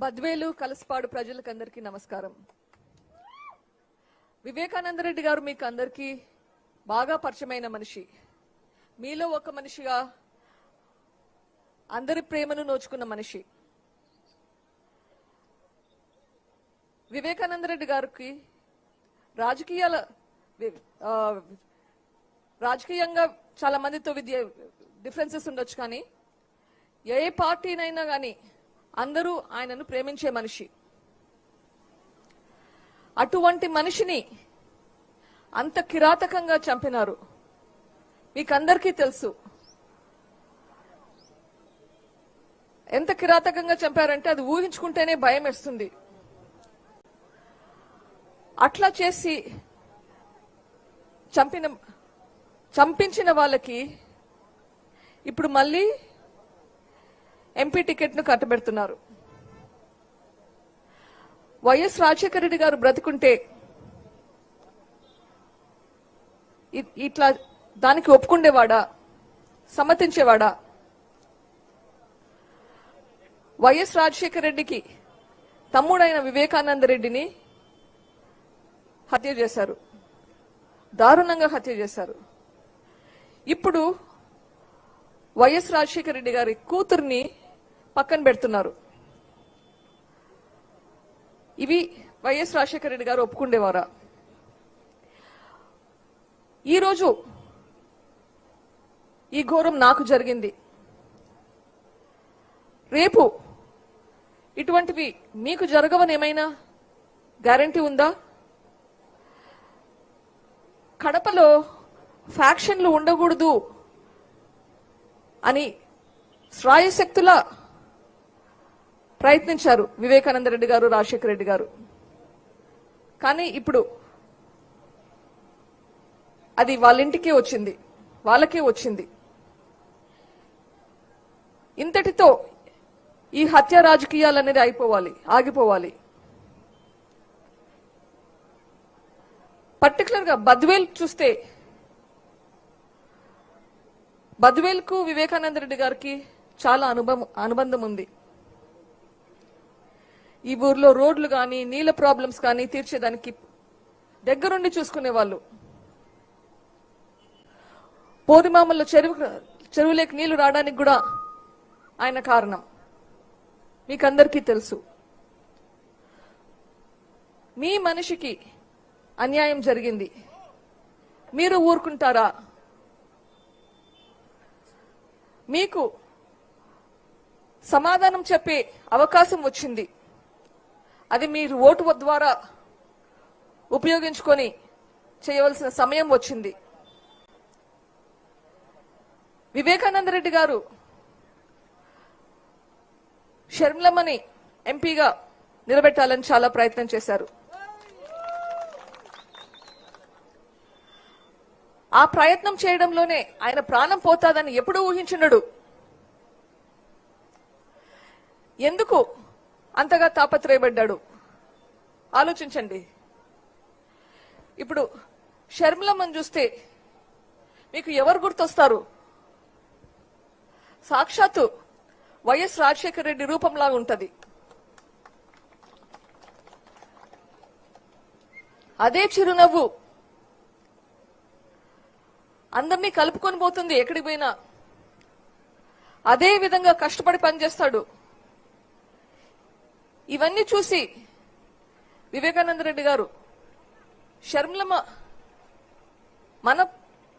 బద్వేలు కలసపాడు ప్రజలకందరికీ నమస్కారం. వివేకానంద రెడ్డి గారు మీకు అందరికీ బాగా పరిచయమైన మనిషి. మీలో ఒక మనిషిగా అందరి ప్రేమను నోచుకున్న మనిషి. వివేకానంద రెడ్డి గారికి రాజకీయాల రాజకీయంగా చాలా మందితో విద్య డిఫరెన్సెస్ ఉండొచ్చు కానీ ఏ పార్టీనైనా కానీ అందరూ ఆయనను ప్రేమించే మనిషి. అటువంటి మనిషిని అంత కిరాతకంగా చంపినారు. మీకందరికీ తెలుసు. ఎంత కిరాతకంగా చంపారంటే అది ఊహించుకుంటేనే భయం వేస్తుంది. అట్లా చేసి చంపిన చంపించిన వాళ్ళకి ఇప్పుడు మళ్ళీ ఎంపీ టికెట్ను కట్టబెడుతున్నారు వైఎస్ రాజశేఖర రెడ్డి గారు బ్రతికుంటే ఇ- ఇట్లా దానికి ఒప్పుకుండేవాడా? సమ్మతించేవాడా? వైఎస్ రాజశేఖర రెడ్డికి తమ్ముడైన వివేకానంద రెడ్డిని హత్య చేశారు. దారుణంగా హత్య చేశారు. ఇప్పుడు వైఎస్ రాజశేఖర రెడ్డి గారి కూతుర్ని పక్కన పెడుతున్నారు. ఇవి వైఎస్ రాజశేఖర రెడ్డి గారు ఒప్పుకుండేవారా? ఈరోజు ఈ ఘోరం నాకు జరిగింది. రేపు ఇటువంటివి మీకు జరగవని ఏమైనా గ్యారంటీ ఉందా? కడపలో ఫ్యాక్షన్లు ఉండకూడదు అని శ్రాయశక్తుల ప్రయత్నించారు వివేకానంద రెడ్డి గారు రాజశేఖర రెడ్డి గారు. కానీ ఇప్పుడు అది వాళ్ళింటికే వచ్చింది వాళ్ళకే వచ్చింది. ఇంతటితో ఈ హత్య రాజకీయాలు అనేది అయిపోవాలి ఆగిపోవాలి. పర్టికులర్గా బద్వేల్ చూస్తే బద్వేల్కు వివేకానంద రెడ్డి గారికి చాలా అనుభవం అనుబంధం ఉంది. ఈ ఊర్లో రోడ్లు కానీ నీళ్ళ ప్రాబ్లమ్స్ కానీ తీర్చేదానికి దగ్గరుండి చూసుకునే వాళ్ళు పోరిమామల్లో చెరువు చెరువులేకి నీళ్ళు రావడానికి కూడా ఆయన కారణం. మీకందరికీ తెలుసు. మీ మనిషికి అన్యాయం జరిగింది. మీరు ఊరుకుంటారా? మీకు సమాధానం చెప్పే అవకాశం వచ్చింది. అది మీరు ఓటు ద్వారా ఉపయోగించుకొని చేయవలసిన సమయం వచ్చింది. వివేకానంద రెడ్డి గారు షర్మిలమ్మని ఎంపీగా నిలబెట్టాలని చాలా ప్రయత్నం చేశారు. ఆ ప్రయత్నం చేయడంలోనే ఆయన ప్రాణం పోతాదని ఎప్పుడు ఊహించినడు ఎందుకు అంతగా తాపత్రయపడ్డాడు. ఆలోచించండి. ఇప్పుడు షర్మిలమ్మని చూస్తే మీకు ఎవరు గుర్తొస్తారు? సాక్షాత్తు వైఎస్ రాజశేఖర రెడ్డి రూపంలాగా ఉంటుంది. అదే చిరునవ్వు అందరినీ కలుపుకొని పోతుంది ఎక్కడికి పోయినా. అదే విధంగా కష్టపడి పనిచేస్తాడు. ఇవన్నీ చూసి వివేకానంద రెడ్డి గారు షర్మిలమ్మ మన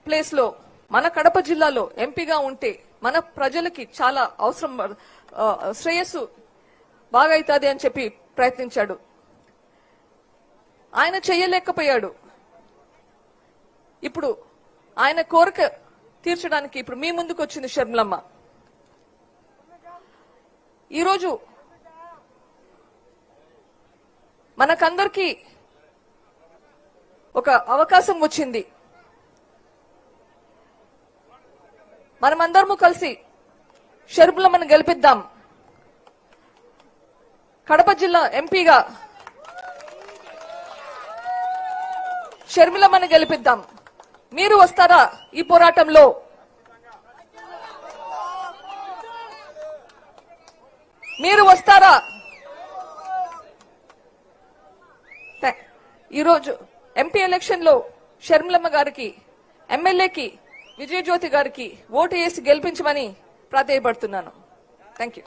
ప్లేస్లో మన కడప జిల్లాలో ఎంపీగా ఉంటే మన ప్రజలకి చాలా అవసరం శ్రేయస్సు బాగా అవుతుంది అని చెప్పి ప్రయత్నించాడు. ఆయన చేయలేకపోయాడు ఇప్పుడు ఆయన కోరిక తీర్చడానికి ఇప్పుడు మీ ముందుకు వచ్చింది షర్మిలమ్మ. ఈరోజు మనకందరికీ ఒక అవకాశం వచ్చింది. మనమందరము కలిసి షర్మిలమ్మను గెలిపిద్దాం. కడప జిల్లా ఎంపీగా షర్మిలమ్మను గెలిపిద్దాం. మీరు వస్తారా ఈ పోరాటంలో? మీరు వస్తారా? ఈరోజు ఎంపీ ఎలక్షన్లో షర్మిలమ్మ గారికి ఎమ్మెల్యేకి విజయజ్యోతి గారికి ఓటు వేసి గెలిపించమని ప్రాధేయపడుతున్నాను. Thank you